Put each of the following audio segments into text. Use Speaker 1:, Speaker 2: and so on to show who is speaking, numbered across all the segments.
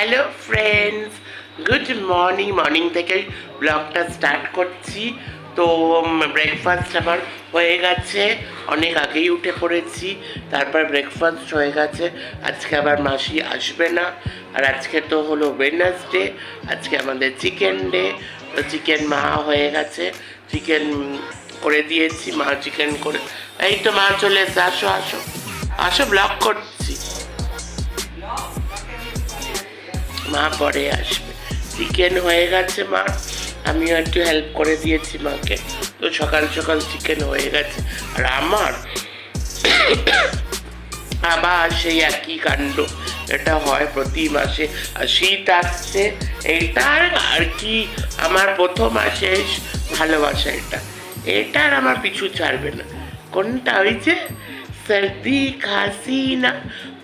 Speaker 1: Hello friends good morning morning থেকে ব্লগটা start করছি। তো ব্রেকফাস্ট আমার হয়ে গেছে। অনেক আগেই উঠে পড়েছি। তারপর ব্রেকফাস্ট হয়ে গেছে। আজকে আবার মাসি আসবে না। আর আজকে তো হলো ওয়েডনেসডে আজকে আমাদের চিকেন ডে তো চিকেন মা হয়ে গেছে। চিকেন করে দিয়েছি। মা চিকেন করে এই তো মা চলে এসে আসো আসো। আসো ব্লগ করছি মা পরে আসবে। চিকেন হয়ে গেছে মা। আমি একটু হেল্প করে দিয়েছি মাকে। তো সকাল সকাল চিকেন হয়ে গেছে। আর আমার আবার সেই একই কাণ্ড। এটা হয় প্রতি মাসে। আর শীত আসছে এটার আর কি? আমার প্রথম আসে ভালোবাসা এটা। এটার আমার পিছু ছাড়বে না। কোনটা হয়েছে? সর্দি, খাসি না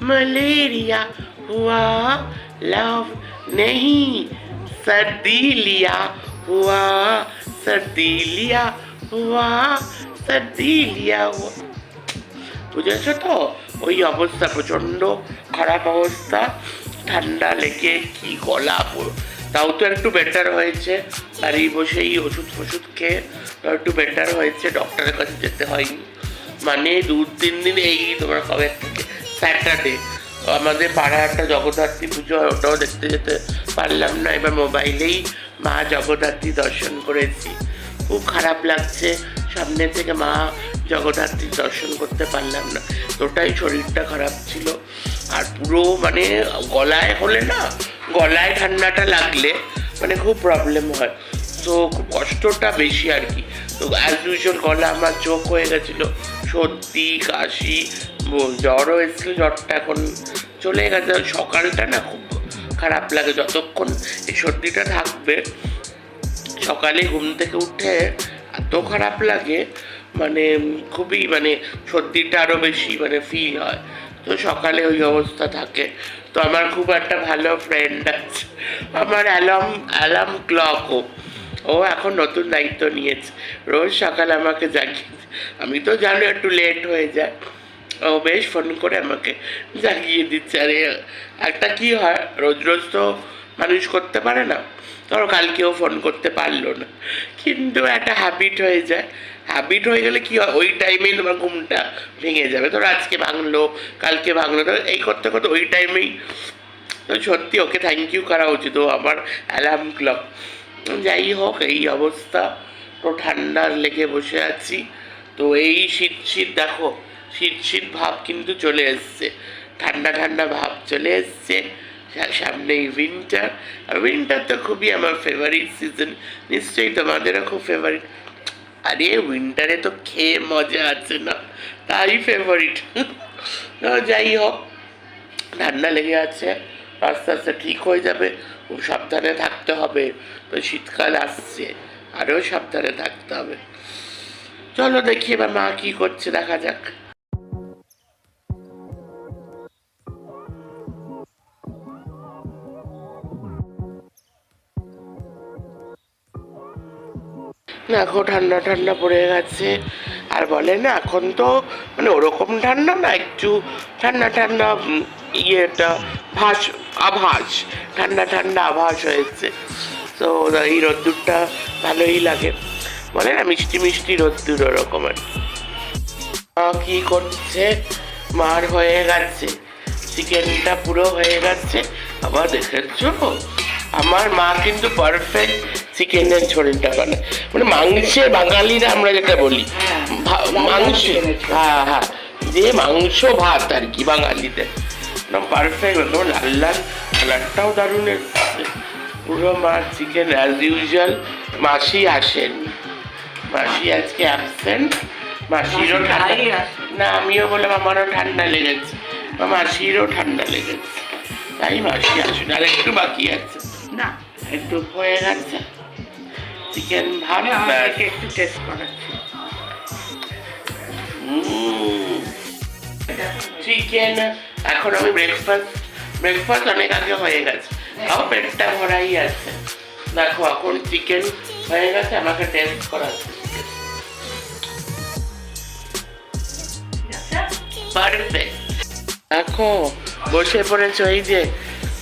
Speaker 1: ম্যালেরিয়া হুয়া लव नहीं सर्दी लिया हुआ सर्दी लिया हुआ सर्दी लिया हुआ বুঝেছো তো ওই অবস্থা প্রচণ্ড খারাপ অবস্থা ঠান্ডা লেগে কি গলা পুরো তাও তো একটু বেটার হয়েছে বাড়ি বসেই ওষুধ ফষুধ খেয়ে তাও একটু বেটার হয়েছে ডক্টরের কাছে যেতে হয়নি মানে দু তিন দিন এই তোমার কবে থেকে স্যাটারডে আমাদের পাড়ায় একটা জগদ্ধাত্রী পুজো হয়, ওটাও দেখতে যেতে পারলাম না। এবার মোবাইলেই মা জগদ্ধাত্রী দর্শন করেছি। খুব খারাপ লাগছে, সামনে থেকে মা জগদ্ধাত্রী দর্শন করতে পারলাম না। ওটাই শরীরটা খারাপ ছিল। আর পুরো মানে গলায় হলে না, গলায় ঠান্ডাটা লাগলে মানে খুব প্রবলেম হয়। তো খুব কষ্টটা বেশি আর কি। তো অ্যাজ ইউজুয়াল গলা আমার চোখ হয়ে গেছিল। সর্দি, কাশি জ্বরও এসেছিল, জ্বরটা এখন চলে গেছে। সকালটা না খুব খারাপ লাগে যতক্ষণ এই সর্দিটা থাকবে। সকালে ঘুম থেকে উঠে এত খারাপ লাগে মানে খুবই মানে সর্দিটা আরও বেশি মানে ফিল হয়। তো সকালে ওই অবস্থা থাকে। তো আমার খুব একটা ভালো ফ্রেন্ড আছে। আমার অ্যালার্ম অ্যালার্ম ক্লকও ও। এখন নতুন দায়িত্ব নিয়েছে। রোজ সকালে আমাকে জাগিয়ে আমি তো জানো একটু লেট হয়ে যায়। বেশ ফোন করে আমাকে জাগিয়ে দিচ্ছে। আরে, একটা কি হয়? রোজ রোজ তো মানুষ করতে পারে না। ধরো কালকেও ফোন করতে পারল না। কিন্তু একটা হ্যাবিট হয়ে যায়। হ্যাবিট হয়ে গেলে কি হয়? ওই টাইমেই তোমার ঘুমটা ভেঙে যাবে। ধরো আজকে ভাঙলো, কালকে ভাঙলো, ধরো এই করতে করতে ওই টাইমেই তো সত্যি ওকে থ্যাংক ইউ করা উচিত। ও আমার অ্যালার্ম ক্লক যাই হোক, এই অবস্থা। তো ঠান্ডার লেগে বসে আছি। তো এই শীত শীত দেখো। শীত ভাব কিন্তু চলে এসছে। ঠান্ডা ঠান্ডা ভাব চলে এসছে। সামনেই উইন্টার আর উইন্টার তো খুবই আমার ফেভারিট সিজন নিশ্চয়ই তোমাদেরও খুব ফেভারিট আরে উইন্টারে তো খেয়ে মজা আছে না? তাই ফেভারিট যাই হোক। ঠান্ডা লেগে আছে। আস্তে আস্তে ঠিক হয়ে যাবে। খুব সাবধানে থাকতে হবে। তো শীতকাল আসছে। আরও সাবধানে থাকতে হবে। চলো দেখি এবার মা কি করছে, দেখা যাক। দেখো ঠান্ডা ঠান্ডা পড়ে গেছে। আর বলে না, এখন তো মানে ওরকম ঠান্ডা না, একটু ঠান্ডা ঠান্ডা ইয়েটা, ভাস, আভাস, ঠান্ডা ঠান্ডা আভাস হয়েছে। তো এই রোদ্দুরটা ভালোই লাগে। বলে না, মিষ্টি মিষ্টি রোদ্দুর ওরকম আর মা কি করছে? মার হয়ে গেছে। চিকেনটা পুরো হয়ে গেছে। আবার দেখেছ? আমার মা কিন্তু পারফেক্ট চিকেনের ঝোলটা বানায়। মানে মাংসের বাঙালিরা আমরা যেটা বলি ভা- মাংস হ্যাঁ হ্যাঁ। যে মাংস ভাত আর কি বাঙালিদের। পারফেক্ট একদম লাল লাল কালারটাও দারুণ এসছে পুরো মা চিকেন অ্যাজ ইউজুয়াল মাসি আসেন। মাসি আজকে অ্যাবসেন্ট মাসিরও ঠান্ডা না আমিও বললাম আমারও ঠান্ডা লেগেছে। আমার মাসিরও ঠান্ডা লেগেছে। তাই মাসি আসুন। আর একটু বাকি আছে।
Speaker 2: না।
Speaker 1: একটু হয়ে গেছে। চিকেন ভাত ব্যাস।
Speaker 2: একটু টেস্ট করাচ্ছি।
Speaker 1: চিকেন এখন আমি ব্রেকফাস্ট ব্রেকফাস্ট অনেক আগে হয়ে গেছে। তাও পেটটা ভরাই আছে। দেখো এখন চিকেন হয়ে গেছে আমাকে টেস্ট করাচ্ছে। পারফেক্ট দেখো বসে পড়েছে ওই যে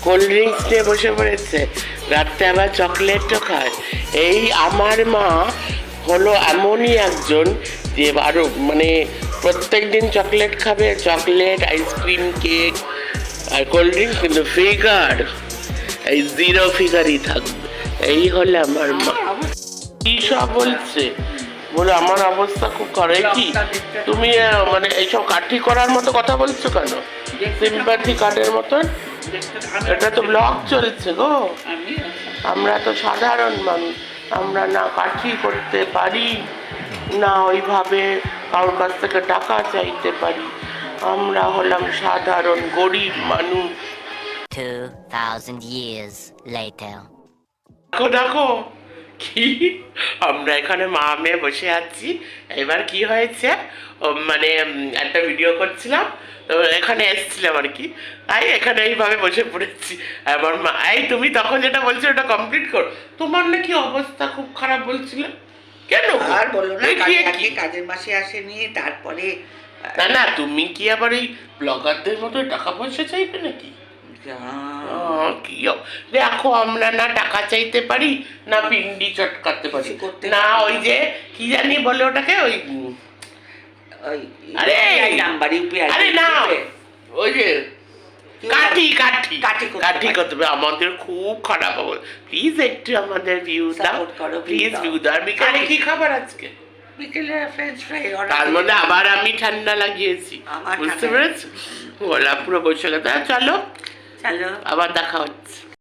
Speaker 1: কোল্ড ড্রিঙ্কস নিয়ে বসে পড়েছে। রাত্রে আবার চকলেটও খায়। এই আমার মা হলো এমনই একজন যে আরও মানে প্রত্যেক দিন চকলেট খাবে, চকলেট আইসক্রিম কেক আর কোল্ড ড্রিঙ্কস, কিন্তু ফিগার এই জিরো ফিগারই থাকবে। এই হলে আমার মা। কি সব বলছে? বলে আমার অবস্থা খুব করে কি? তুমি মানে এইসব কাঠি করার মতো কথা বলছো কেন? সিম্পাথি কার্ডের মতন? এটা তো ব্লগ চলছে গো। আমরা তো সাধারণ মানুষ। আমরা না কাঠি করতে পারি না ওইভাবে কারোর কাছ থেকে টাকা চাইতে পারি। আমরা হলাম সাধারণ গরিব মানুষ।
Speaker 2: 2,000 years later.
Speaker 1: দেখো দেখো। কি? আমরা এখানে মা মেয়ে বসে আছি। এবার কি হয়েছে? মানে একটা ভিডিও করছিলাম। তো এখানে এসেছিলাম আর কি। তাই এখানে এইভাবে বসে পড়েছি। আমার মা এই তুমি তখন যেটা বলছো ওটা কমপ্লিট করো। তোমার নাকি অবস্থা খুব খারাপ বলছিলে। কেন?
Speaker 3: আর বলল না কাজের মাসে আসেনি তারপরে
Speaker 1: না না তুমি কি আবার এই ব্লগারদের মতো টাকা পয়সা চাইবে নাকি? কি দেখো আমরা না টাকা চাইতে পারি না পিন্ডি চটকাতে পারি। না ওই যে কি জানি বলে ওটাকে ওই আরে!
Speaker 3: নাম্বার ইউপিআই
Speaker 1: আরে না! ওই যে কাঠি কাঠি।
Speaker 3: কাঠি
Speaker 1: কাঠি করতে হবে আমাদের খুব খারাপ হবে প্লিজ একটু আমাদের ভিউ দাও।
Speaker 3: করো,
Speaker 1: প্লিজ ভিউ দাও। আর বিকালে কি খাবার আজকে?
Speaker 3: বিকেলে ফ্রেঞ্চ ফ্রাই
Speaker 1: তার মধ্যে আবার আমি ঠান্ডা লাগিয়েছি। বুঝতে পেরেছ? গলা পুরো বসে গেছে চলো।
Speaker 3: চলো
Speaker 1: আবার দেখা হচ্ছে।